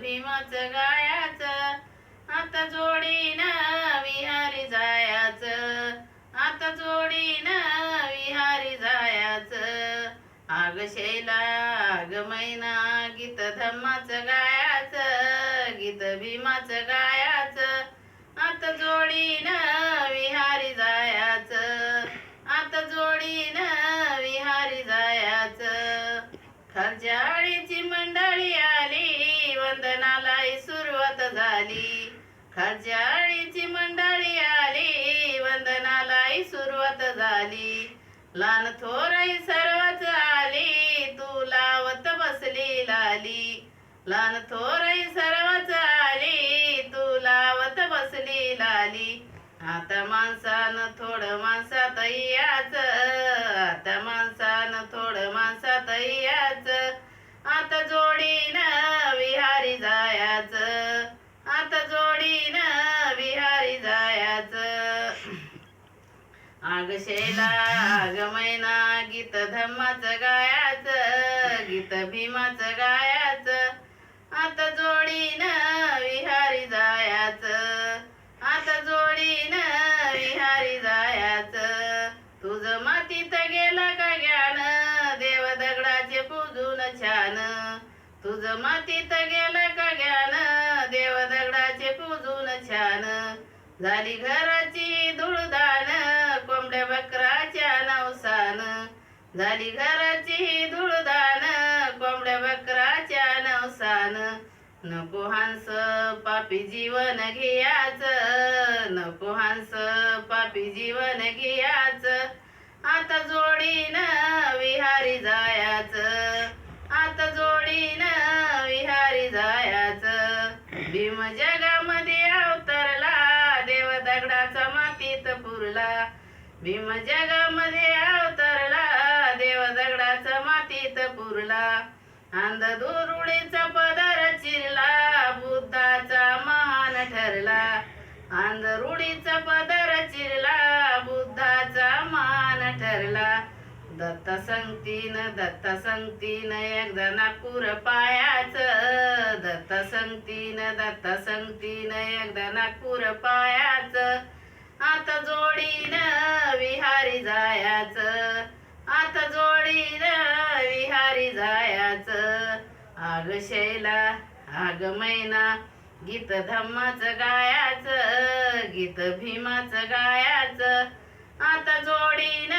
भीमाच गायाच आता जोडीन विहारी जायाच आता जोडीन विहारी जायाच. आग शैला आग मैना गीत धम्माच गायाच गीत भीमाच गायाच आता जोडीन विहारी जायाच आता जोडीन विहारी जायाच. खालच्या झाली मंडळी आली वंदनालाही सुरुवात झाली. लहान थोराई सर्वच आली तू लावत बसली लाली. लहान थोराई सर्वच आली तू लावत बसली लाली. आता माणसानं थोडं माणसात याच आता माणसानं थोडं माणसात याच आता जो आग शेला गीत धम्माच गायाच गीत भीमाच गायाच. आता जोडीन विहारी जायाच आता जोडीन विहारी जायाच. तुझ मातीत गेला का ज्ञान देव दगडाचे पूजून छान. तुझ मातीत गेला का ज्ञान देव दगडाचे पूजून छान. झाली घराची धुळदा बकराच्या नवसान. झाली घराची धुळदान कोंबड्या बकराच्या नवसान. नको हांस पापी जीवन घियाच नको हांस पापी जीवन घियाच. आता जोडीन विहारी जायाच आता जोडीन विहारी जायाच. भीम जगामध्ये अवतरला देव दगडाचा मातीत पुरला. भीम जगामध्ये अवतरला देव दगडाचा मातीत पुरला. अंध दुरुळीचा पदर चिरला बुद्धाचा महान ठरला. अंध रुढीचा पदर चिरला बुद्धाचा महान ठरला. दत्त संगतीन दत्त संगतीन एकदा नागपूर पायाच. दत्त संगतीन दत्त संगतीन एकदा नागपूर पायाच. आता जोडीन आग शैला आग मैना गीत धम्माच गायाच गीत भीमाच गायाच. आता जोडीन